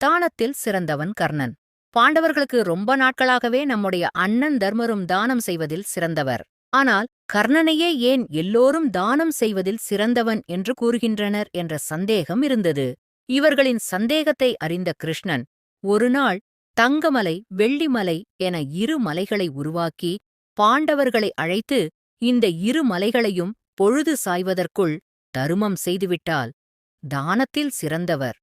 தானத்தில் சிறந்தவன் கர்ணன். பாண்டவர்களுக்கு ரொம்ப நாட்களாகவே நம்முடைய அண்ணன் தர்மரும் தானம் செய்வதில் சிறந்தவர். ஆனால் கர்ணனையே ஏன் எல்லோரும் தானம் செய்வதில் சிறந்தவன் என்று கூறுகின்றனர் என்ற சந்தேகம் இருந்தது. இவர்களின் சந்தேகத்தை அறிந்த கிருஷ்ணன் ஒருநாள் தங்கமலை வெள்ளிமலை என இரு மலைகளை உருவாக்கி பாண்டவர்களை அழைத்து இந்த இரு மலைகளையும் பொழுது சாய்வதற்குள் தருமம் செய்துவிட்டால் தானத்தில் சிறந்தவர்.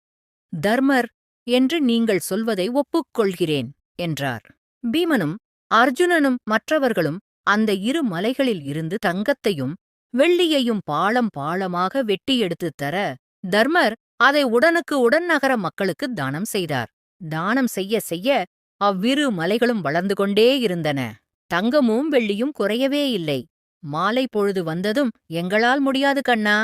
தர்மர் என்று நீங்கள் சொல்வதை ஒப்புக்கொள்கிறேன் என்றார். பீமனும் அர்ஜுனனும் மற்றவர்களும் அந்த இரு மலைகளில் இருந்து தங்கத்தையும் வெள்ளியையும் பாளம் பாளமாக வெட்டி எடுத்துத் தர தர்மர் அதை உடனுக்கு உடன் நகர மக்களுக்கு தானம் செய்தார். தானம் செய்ய செய்ய அவ்விரு மலைகளும் வளர்ந்து கொண்டே இருந்தன. தங்கமும் வெள்ளியும் குறையவே இல்லை. மாலை பொழுது வந்ததும் எங்களால் முடியாது கண்ணா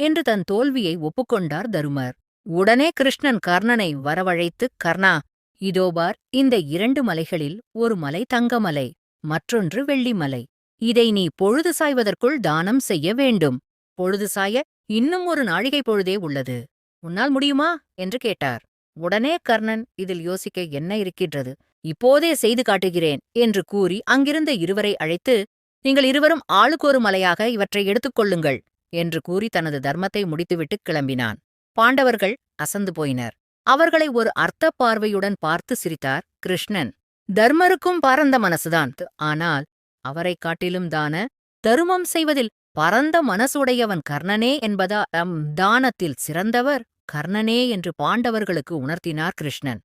என்று தன் தோல்வியை ஒப்புக்கொண்டார் தருமர். உடனே கிருஷ்ணன் கர்ணனை வரவழைத்து கர்ணா இதோபார் இந்த இரண்டு மலைகளில் ஒரு மலை தங்கமலை மற்றொன்று வெள்ளிமலை. இதை நீ பொழுது சாய்வதற்குள் தானம் செய்ய வேண்டும். பொழுது சாய இன்னும் ஒரு நாழிகை பொழுதே உள்ளது. உன்னால் முடியுமா? என்று கேட்டார். உடனே கர்ணன் இதில் யோசிக்க என்ன இருக்கின்றது? இப்போதே செய்து காட்டுகிறேன் என்று கூறி அங்கிருந்த இருவரை அழைத்து நீங்கள் இருவரும் ஆளுக்கொரு மலையாக இவற்றை எடுத்துக்கொள்ளுங்கள் என்று கூறி தனது தர்மத்தை முடித்துவிட்டு கிளம்பினான். பாண்டவர்கள் அசந்து போயினர். அவர்களை ஒரு அர்த்த பார்வையுடன் பார்த்து சிரித்தார் கிருஷ்ணன். தர்மருக்கும் பரந்த மனசுதான். ஆனால் அவரைக் காட்டிலும் தான தருமம் செய்வதில் பரந்த மனசுடையவன் கர்ணனே என்பதா தானத்தில் சிறந்தவர் கர்ணனே என்று பாண்டவர்களுக்கு உணர்த்தினார் கிருஷ்ணன்.